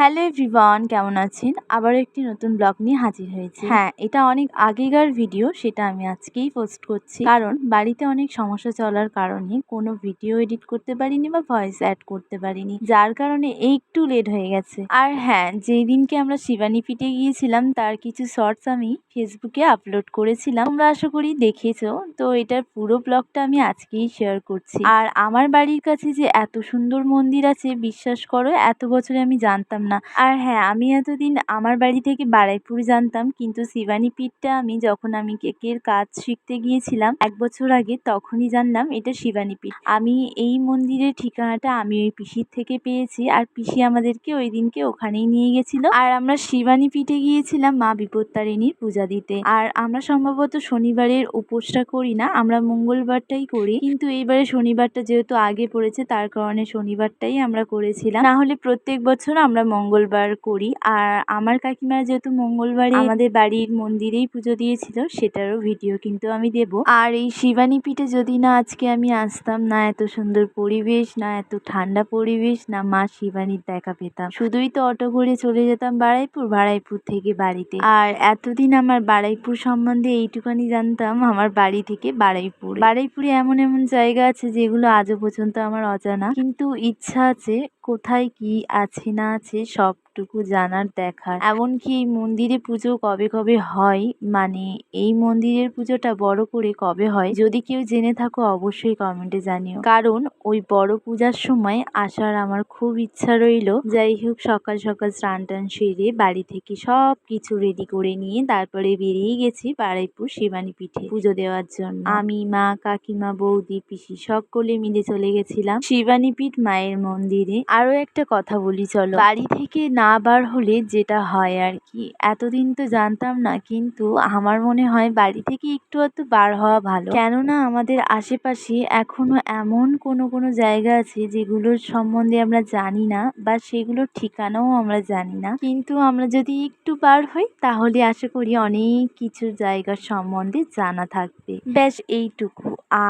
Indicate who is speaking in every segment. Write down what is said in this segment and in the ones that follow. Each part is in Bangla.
Speaker 1: হ্যালো এভরিওয়ান, কেমন আছেন? আবারও একটি নতুন ব্লগ নিয়ে হাজির হয়েছি। হ্যাঁ এটা অনেক আগেকার ভিডিও, সেটা আমি আজকেই পোস্ট করছি। কারণ বাড়িতে অনেক সমস্যা চলার কারণে কোনো ভিডিও এডিট করতে পারিনি বা ভয়েস অ্যাড করতে পারিনি, যার কারণে একটু লেট হয়ে গেছে। আর হ্যাঁ যেই দিনকে আমরা শিবানী পিঠে গিয়েছিলাম, তার কিছু শর্টস আমি ফেসবুকে আপলোড করেছিলাম। তোমরা আশা করি দেখেছ, তো এটার পুরো ব্লগটা আমি আজকেই শেয়ার করছি। আর আমার বাড়ির কাছে যে এত সুন্দর মন্দির আছে, বিশ্বাস করো, এত বছরে আমি জানতাম না। আর হ্যাঁ আমি এতদিন আমার বাড়ি থেকে বারাইপুর জানতাম, কিন্তু শিবানী পীঠটা আমি যখন আমি কেকের কাজ শিখতে গিয়েছিলাম, এক বছর আগে তখনই জানলাম এটা শিবানী পীঠ আমি এই মন্দিরের ঠিকানাটা আমি ওই পিসির থেকে পেয়েছি আর পিসি আমাদেরকে ওই দিনকে ওখানেই নিয়ে গেছিল। আর আমরা শিবানী পীঠে গিয়েছিলাম মা বিপত্তারিণীর পূজা দিতে। আর আমরা সম্ভবত শনিবারের উপোসটা করি না, আমরা মঙ্গলবারটাই করি। কিন্তু এইবারে শনিবারটা যেহেতু আগে পড়েছে, তার কারণে শনিবারটাই আমরা করেছিলাম। না হলে প্রত্যেক বছর আমরা মঙ্গলবার করি। আর আমার কাকিমা যেহেতু মঙ্গলবারে আমাদের বাড়ির মন্দিরেই পুজো দিয়েছিল সেটারও ভিডিও কিন্তু আমি দেব। আর এই শিবানী পিঠে যদি না আজকে আমি আসতাম না এত সুন্দর পরিবেশ না এত ঠান্ডা পরিবেশ না মা শিবানীর দেখা পেতাম। শুধুই তো অটো করে চলে যেতাম বাড়াইপুর বাড়াইপুর থেকে বাড়িতে। আর এতদিন আমার বাড়াইপুর সম্বন্ধে এইটুকানি জানতাম আমার বাড়ি থেকে বাড়াইপুর বাড়াইপুরে এমন এমন জায়গা আছে যেগুলো আজও পর্যন্ত আমার অজানা। কিন্তু ইচ্ছা আছে কোথায় কি আছে না আছে সবটুকু জানার দেখার। এমনকি এই মন্দিরে পুজো কবে কবে হয় মানে এই মন্দিরের পুজোটা বড় করে কবে হয়, যদি কেউ জেনে থাকো অবশ্যই কমেন্টে জানিও। কারণ ওই বড় পূজার সময় আসার আমার খুব ইচ্ছা রইল। যাই হোক, সকাল সকাল স্নান টান সেরে বাড়ি থেকে সব কিছু রেডি করে নিয়ে তারপরে বেরিয়ে গেছি বারাইপুর শিবানী পিঠে পুজো দেওয়ার জন্য। আমি, মা, কাকিমা, বৌদি, পিসি সকলে মিলে চলে গেছিলাম শিবানী পীঠ মায়ের মন্দিরে। আরও একটা কথা বলি, চলো। বাড়ি থেকে না বার হলে যেটা হয় আর কি এতদিন তো জানতাম না, কিন্তু আমার মনে হয় বাড়ি থেকে একটু একটু বার হওয়া ভালো। কেননা আমাদের আশেপাশে এখনও এমন কোনো কোনো জায়গা আছে যেগুলোর সম্বন্ধে আমরা জানি না বা সেগুলোর ঠিকানাও আমরা জানি না। কিন্তু আমরা যদি একটু বার হই, তাহলে আশা করি অনেক কিছু জায়গার সম্বন্ধে জানা থাকবে। ব্যাস, এইটুকু।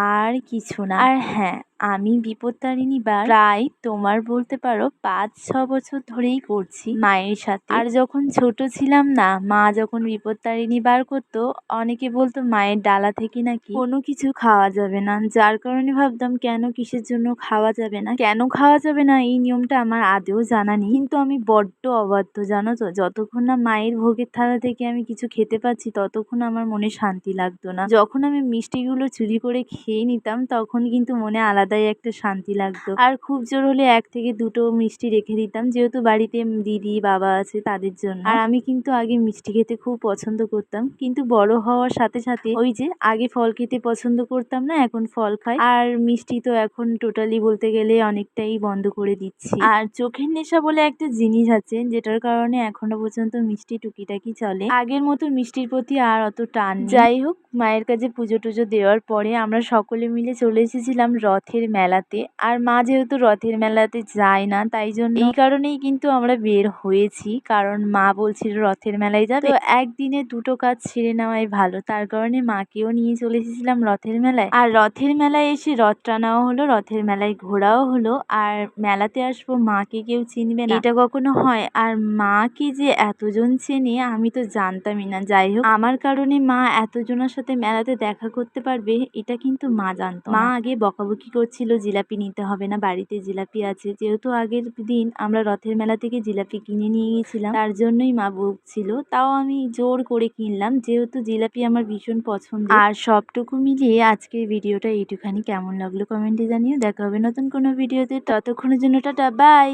Speaker 1: আর কিছু না। আর হ্যাঁ আমি বিপত্তারিণী বা প্রায় তোমার বলতে পারো পাঁচ, ছ বছর ধরেই করছি মায়ের সাথে। আর যখন ছোট ছিলাম না, মা যখন বিপত্তারিণী বার করতো, অনেকে বলতো মায়ের ডালা থেকে নাকি কোনো কিছু খাওয়া যাবে না। যার কারণে ভাবতাম, কেন কিসের জন্য খাওয়া যাবে না? কেন খাওয়া যাবে না? এই নিয়মটা আমার আদেও জানা নেই। কিন্তু আমি বড্ড অবাধ্য, জানো তো? যতক্ষণ না মায়ের ভোগের থালা থেকে আমি কিছু খেতে পাচ্ছি, ততক্ষণ আমার মনে শান্তি লাগতো না। যখন আমি মিষ্টিগুলো চুরি করে খেয়ে নিতাম, তখন কিন্তু মনে আলাদাই একটা শান্তি লাগতো। আর খুব জোর হলে এক থেকে দুটো মিষ্টি রেখে দিতাম, যেহেতু বাড়িতে দিদি, বাবা আছে তাদের জন্য। আর আমি কিন্তু আগে মিষ্টি খেতে খুব পছন্দ করতাম, কিন্তু বড় হওয়ার সাথে সাথে ওই যে আগে ফল খেতে পছন্দ করতাম না, এখন ফল খাই। আর মিষ্টি তো এখন টোটালি বলতে গেলে অনেকটাই বন্ধ করে দিচ্ছি। আর চোখের নেশা বলে একটা জিনিস আছে, যেটার কারণে এখনও পর্যন্ত মিষ্টি টুকিটাকি চলে। আগের মতো মিষ্টির প্রতি আর অত টান যাই হোক, মায়ের কাছে পুজো টুজো দেওয়ার পরে আমরা সকলে মিলে চলে এসেছিলাম রথের মেলাতে। আর মা যেহেতু রথের মেলাতে যায় না, তাই জন্য এই কারণেই কিন্তু আমরা বের হয়েছি। কারণ মা বলছিল রথের মেলায় যাবে। একদিনে দুটো কাজ ছেড়ে নেওয়াই ভালো। তার কারণে মাকেও নিয়ে চলে এসেছিলাম রথের মেলায়। আর রথের মেলায় এসে রথ টানাও হলো, রথের মেলায় ঘোরাও হলো। আর মেলাতে আসব মাকে কেউ চিনবে না। এটা কখনো হয়? আর মাকে যে এতজন চেনে, আমি তো জানতামই না। যাই হোক, আমার কারণে মা এতজনের সাথে মেলাতে দেখা করতে পারবে, এটা কিন্তু মা জানতো মা আগে বকাবকি করছিল জিলাপি নিতে হবে না, বাড়িতে জিলাপি আছে। যেহেতু আগের দিন আমরা রথের মেলা থেকে জিলাপি কিনে নিয়ে গিয়েছিলাম তার জন্যই মা বকছিল। তাও আমি জোর করে কিনলাম, যেহেতু জিলাপি আমার ভীষণ পছন্দ আর সবটুকু মিলিয়ে আজকের ভিডিওটা এইটুখানি। কেমন লাগল কমেন্টে জানিয়ে দেখা হবে নতুন কোনো ভিডিওতে। ততক্ষণের জন্য টাটা, বাই!